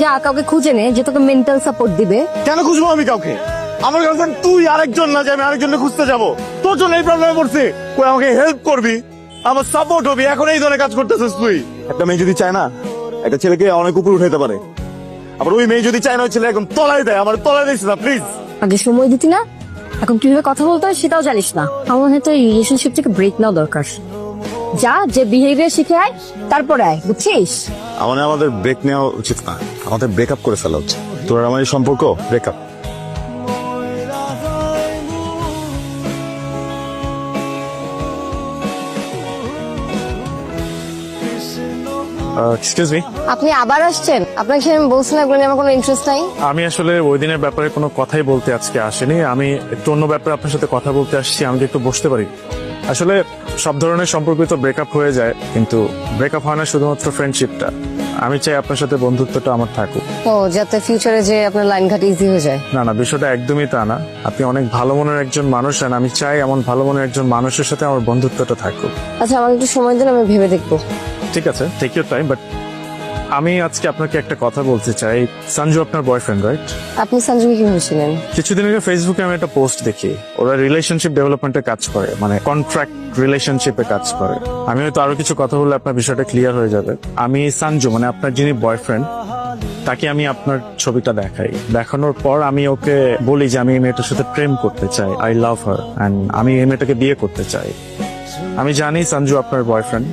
যা কাউকে খুঁজে নে যে তোকে মেন্টাল সাপোর্ট দিবে। কেন খুঁজবো আমি কাউকে? আমার গার্লফ্রেন্ড তুই আরেকজন না যে আমি আরেকজনকে খুঁজতে যাব। তোর জন্য এই প্রবলেমে পড়ছি। কই আমাকে হেল্প করবি? আমার সাপোর্ট হবি। এখন এই ধরনের কাজ করতেছিস তুই। একটা মেয়ে যদি চায় না একটা ছেলেকে অনেক উপর উঠাইতে পারে। আবার ওই মেয়ে যদি চায় না ওই ছেলে একদম তলায় দেয়। আমার তলায় দিস না প্লিজ আগে সময় দিতি না। এখন কীভাবে কথা বলতে হয় সেটাও জানিস না। আমার মনে হয় তোর রিলেশনশিপ থেকে ব্রেক নেওয়া দরকার। যা যে বিহেভিয়ার শিখে আয় তারপরে আয় বুঝছিস? আমার আমাদের ব্রেক নেওয়া উচিত না। আমাদের ব্রেকআপ করে ফেলা উচিত। তোর আমার এই সম্পর্ক? ব্রেকআপ এক্সকিউজ মি আপনি আবার আসছেন? আপনাকে সে আমি বলছিলাম এগুলো নিয়ে আমার কোনো ইন্টারেস্ট নাই। আমি আসলে ওই দিনের ব্যাপারে কোনো কথাই বলতে আজকে আসিনি। আমি একটু অন্য ব্যাপারে আপনার সাথে কথা বলতে আসছি। আমি কি একটু বসতে পারি? আসলে সব ধরনের সম্পর্কিত ব্রেকআপ হয়ে যায় কিন্তু ব্রেকআপ হয় না শুধুমাত্র ফ্রেন্ডশিপটা আমি চাই আপনার সাথে বন্ধুত্বটা আমার থাকুক। ও যাতে ফিউচারে যে আপনার লাইন ঘাট ইজি হয়ে যায়। না না বিষয়টা একদমই তা না। আপনি অনেক ভালো মনের একজন মানুষ আর আমি চাই এমন ভালো মনের একজন মানুষের সাথে আমার বন্ধুত্বটা থাকুক। আচ্ছা আমাকে একটু সময় দিন আমি ভেবে দেখব। ঠিক আছে টেক ইউর টাইম বাট আমি আজকে আপনাকে একটা কথা বলতে চাই। সঞ্জু আপনার বয়ফ্রেন্ড রাইট আপনি সঞ্জুকে কীভাবে ছিলেন কিছুদিন আগে ফেসবুকে আমি একটা পোস্ট দেখি। ওরা রিলেশনশিপ ডেভেলপমেন্টে কাজ করে মানে কন্ট্রাক্ট রিলেশনশিপে কাজ করে। আমি হয়তো আরও কিছু কথা বললে আপনার বিষয়টা ক্লিয়ার হয়ে যাবে। আমি সানজু মানে আপনার যিনি বয়ফ্রেন্ড তাকে আমি আপনার ছবিটা দেখাই। দেখানোর পর আমি ওকে বলি যে আমি এই মেয়েটার সাথে প্রেম করতে চাই। আই লাভ হার অ্যান্ড আমি এই মেয়েটাকে বিয়ে করতে চাই। আমি জানি সঞ্জু আপনার বয়ফ্রেন্ড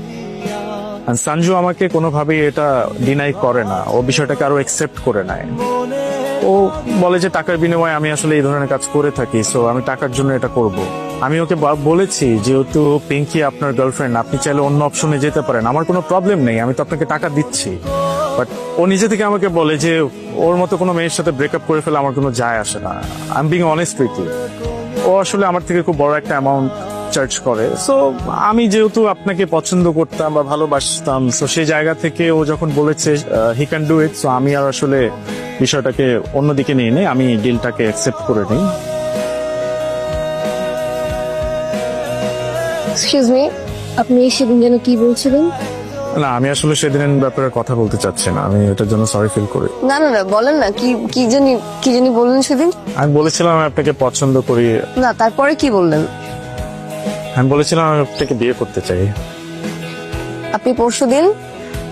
সঞ্জু আমাকে কোনোভাবেই এটা ডিনাই করে না। ও বিষয়টাকে আরও একসেপ্ট করে নেয়। ও বলে যে, টাকার বিনিময়ে আমি আসলে এই ধরনের কাজ করে থাকি সো আমি টাকার জন্য এটা করব। আমি ওকে বলেছি, যেহেতু পিঙ্কি আপনার গার্লফ্রেন্ড আপনি চাইলে অন্য অপশনে যেতে পারেন। আমার কোনো প্রবলেম নেই, আমি তো আপনাকে টাকা দিচ্ছি। বাট ও নিজে থেকে আমাকে বলে যে, ওর মতো কোনো মেয়ের সাথে ব্রেকআপ করে ফেলে আমার কোনো যায় আসে না। I am being honest with ও আসলে আমার থেকে খুব বড় একটা অ্যামাউন্ট চার্জ করে। সো আমি যেহেতু আপনাকে পছন্দ করতাম বা ভালোবাসতাম সো সেই জায়গা থেকে ও যখন বলেছে he can do it so আমি আর আসলে বিষয়টাকে অন্যদিকে নিয়ে নেই আমি ডিলটাকে অ্যাকসেপ্ট করে নিই। এক্সকিউজ মি আপনি সেদিন যেন কি বলছিলেন? না আমি আসলে সেদিনের ব্যাপারে কথা বলতে চাচ্ছি না আমি এটার জন্য সরি ফিল করি। না না না বলেন না কি কি জানি কি জানি বললেন সেদিন? আমি বলেছিলাম আমি আপনাকে পছন্দ করি। না তারপরে কি বললেন? আমি বলেছিলাম আমি আপনাকে বিয়ে করতে চাই। আপনি পরশু দিন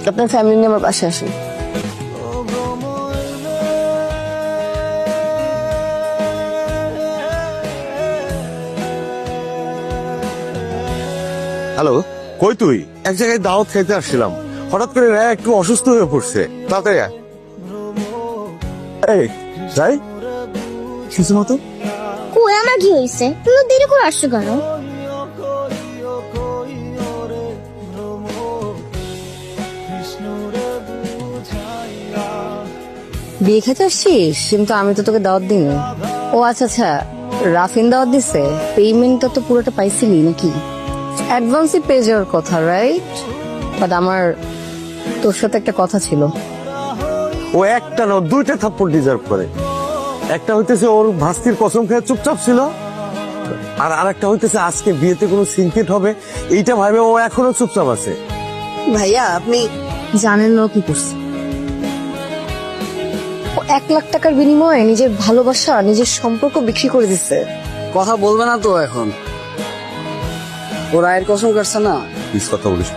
আপনার ফ্যামিলি নিয়ে আমার পাশে আসেন। হ্যালো কই তুই? এক জায়গায় দাওয়াত খাইতে আসছিলাম। হঠাৎ করে রায় একটু অসুস্থ হয়ে পড়ছে। তাড়াতাড়ি। এই যাই। কিছু মতো কই আমার কি হয়েছে? তুমি দেরি করে আসছো কেন? বিয়ে খেতে আসছিস? কিন্তু আমি তো তোকে দাওয়াত দিইনি। ও আচ্ছা আচ্ছা রাফিন দাওয়াত দিছে। পেমেন্টটা তো পুরোটা পাইছিলি নাকি? অ্যাডভান্সই পেয়ে যাওয়ার কথা রাইট বাট আমার তোর সাথে একটা কথা ছিল। ও একটা না দুইটা থাপ্পড় ডিজার্ভ করে। একটা হইতেছে ওর ভাস্তির কসম খেয়ে চুপচাপ ছিল। আর আরেকটা হইতেছে আজকে বিয়েতে কোনো সিনকেট হবে এইটা ভাবে ও এখনও চুপচাপ আছে। ভাইয়া আপনি জানেন না কি করছে। ও এক লাখ টাকার বিনিময়ে নিজের ভালোবাসা নিজের সম্পর্ক বিক্রি করে দিচ্ছে। কথা বলবে না তো এখন। ও রায়ের কসম কাটছে না? প্লিজ কথা বলিস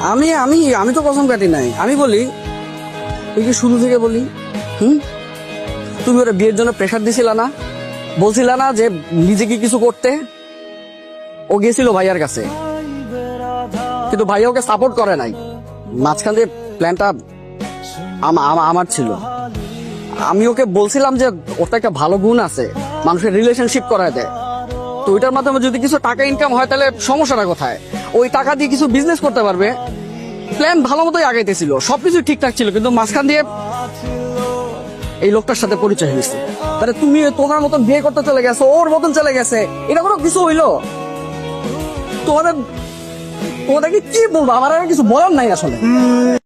আমি আমি আমি তো কসম কাটি নাই। আমি বলি তুই কি শুরু থেকে বলি? হুম? তুমি ওরা বিয়ের জন্য প্রেশার দিছিলা না? বলছিলা না যে নিজেকে কিছু করতে? ও গেছিল ভাইয়ার কাছে। কিন্তু ভাইয়া ওকে সাপোর্ট করে নাই। মাঝখান দিয়ে প্ল্যানটা আম- আম- আমার ছিল। আমি ওকে বলছিলাম যে তো একটা ভালো গুণ আছে, মানুষের রিলেশনশিপ করায় দেয়। তো ওইটার মাধ্যমে যদি কিছু টাকা ইনকাম হয়, তাহলে সমস্যাটা কোথায়? ওই টাকা দিয়ে কিছু বিজনেস করতে পারবে। প্ল্যান ভালো মতোই আগাইতেছিল, সবকিছু ঠিকঠাক ছিল, কিন্তু মাঝখান দিয়ে এই লোকটার সাথে পরিচয় হয়েছে। তাহলে তুমি তোমার মতন বিয়ে করতে চলে গেছো, ওর মতন চলে গেছে এটা কোনো কিছু হইল? তোমাদের তোমাদেরকে কি বলব? আমার আর কিছু বলার নাই আসলে।